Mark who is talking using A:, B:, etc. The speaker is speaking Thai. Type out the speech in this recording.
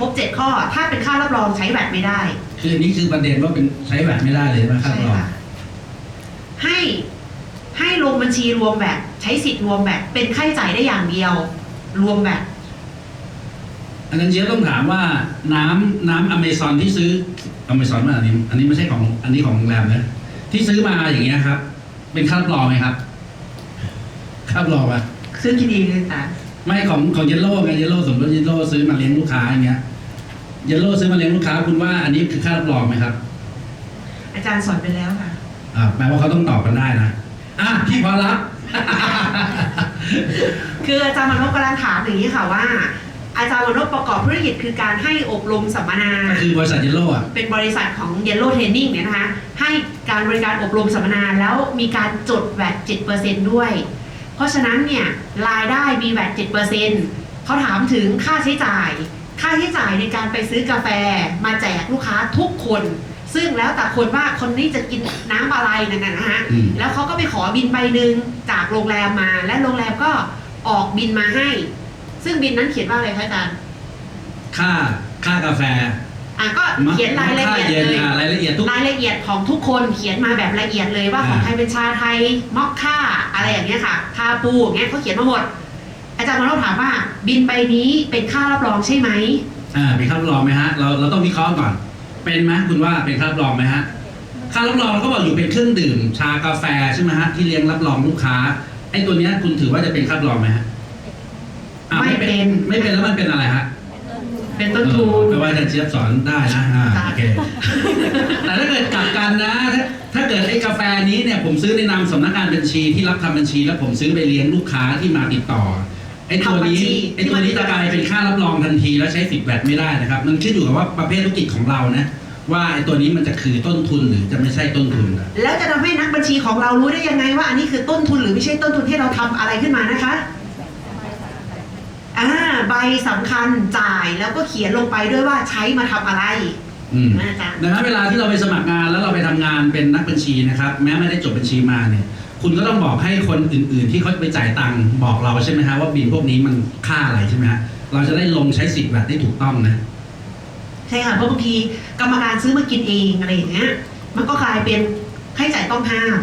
A: ครบเจ็ดข้อ ถ้าเป็นค่ารับรองใช้แวดไม่ได้
B: คืออันนี้คือประเด็นว่าเป็นใช้แหวนไม่ได้เลยใช่ไหมครับ
A: ใช่
B: รอง
A: ค่ะ ให้ ให้ลงบัญชีรวมแวดใช้สิทธิ์รวมแวดเป็นค่าใช้จ่ายได้อย่างเดียว รวมแวด
B: อันนั้นเจ๊ต้องถามว่าน้ำน้ำอเมซอนที่ซื้ออเมซอนมาอันนี้ อันนี้ไม่ใช่ของอันนี้ของโรงแรมนะที่ซื้อมาอย่างเงี้ยครับ เป็นค่ารับรองไหมครับค่ารับรองอะ
A: ซึ่งคิดเองเลยค่ะ
B: ไม่ของของเยลโล่ไงเยลโล่สมมติเยลโล่ซื้อมาเลี้ยงลูกค้าอย่างเงี้ยเยลโล่ซื้อมาเลี้ยงลูกค้าคุณว่าอันนี้คือค่ารับรองไหมครับ
A: อาจารย์สอนไปแล้วค่ะ
B: อ่าแปลว่าเขาต้องตอบกันได้นะอะพี่พอรับ
A: คืออาจารย์มานพกำลังถามอย่างนี้ค่ะว่า อาจารย์มานพประกอบธุรกิจคือการให้อบรมสัมมนา
B: ก็คือบริษัทเยลโล่อะ
A: เป็นบริษัทของ Yellow Training เนี่ยนะคะให้การบริการอบรมสัมมนาแล้วมีการจดแวด7%ด้วย เพราะฉะนั้นเนี่ยรายได้มีแวด7%เขาถามถึงค่าใช้จ่าย ค่าใช้จ่ายในการไปซื้อกาแฟมาแจกลูกค้าทุกคน ซึ่งแล้วแต่คนว่าคนนี้จะกินน้ำอะไรนั่นนะนะฮะ
B: อืม
A: แล้วเขาก็ไปขอบินใบหนึ่งจากโรงแรมมา และโรงแรมก็ออกบินมาให้ ซึ่งบินนั้นเขียนว่าอะไรคะอาจารย์
B: ค่าค่ากาแฟ
A: อะก็เขียนรายละ
B: ค่า
A: เอียด
B: เย็น
A: เลย
B: อ่ารายละเอียดทุก
A: รายละเอียดของทุกคนเขียนมาแบบละเอียดเลยว่า
B: อ่า
A: ของใครเป็นชาไทยมอคค่า อะไรอย่างเงี้ยค่ะคาปูอย่างเงี้ยเขาเขียนมาหมด อาจารย์มาเราถามว่า บินใบนี้เป็นค่ารับรองใช่ไหม
B: อ่าเป็นค่ารับรองไหมฮะเราเราต้องวิเคราะห์ก่อน เป็นไหมคุณว่าเป็นค่ารับรองไหมฮะค่ารับรองเขาบอกอยู่เป็นเครื่องดื่ม ชากาแฟใช่ไหมฮะที่เลี้ยงรับรองลูกค้าไอ้ตัวเนี้ยคุณถือว่าจะเป็นค่ารับรองไหมฮะอ่า
A: ไม่เป็น
B: ไม่เป็นแล้วมันเป็นอะไรฮะ
A: เป็นต้นทุน
B: ไม่ว่าจะเจี๊ยบสอนได้นะอ่า
A: ค่ะ
B: โอเค แต่ถ้าเกิดกลับกันนะ ถ้าถ้าเกิดไอ้กาแฟนี้เนี่ยผมซื้อในนามสำนักงานบัญชีที่รับทำบัญชี แล้วผมซื้อไปเลี้ยงลูกค้าที่มาติดต่อไอ้ตัวนี้ไอ้ตัวนี้จะกลายเป็นค่ารับรองทันทีแล้วใช้สิทธิ์แวดไม่ได้นะครับ มันขึ้นอยู่กับว่าประเภทธุรกิจของเรานะว่าไอ้ตัวนี้มันจะคือต้นทุนหรือจะไม่ใช่ต้นทุนนะ
A: แล้วจะทำให้นักบัญชีของเรารู้ได้ยังไงว่าอันนี้คือต้นทุนหรือไม่ใช่ต้นทุนที่เราทำอะไรขึ้นมานะคะอ่าใบสำคัญจ่ายแล้วก็เขียนลงไปด้วยว่าใช้มาทำอะไร
B: อืม
A: นะอาจารย์
B: ดังนั้นเวลาที่เราไปสมัครงานแล้วเราไปทำงานเป็นนักบัญชีนะครับ แม้ไม่ได้จบบัญชีมาเนี่ย คุณก็ต้องบอกให้คนอื่นๆ ที่เขาไปจ่ายตังค์บอกเราใช่ไหมฮะว่าบินพวกนี้มันค่าอะไรใช่ไหมฮะเราจะได้ลงใช้สิทธิ์แบบได้ถูกต้องนะ
A: ใช่ค่ะ เพราะบางทีกรรมการซื้อมากินเองอะไรอย่างเงี้ย มันก็กลายเป็นค่าใช้จ่ายต้องห้าม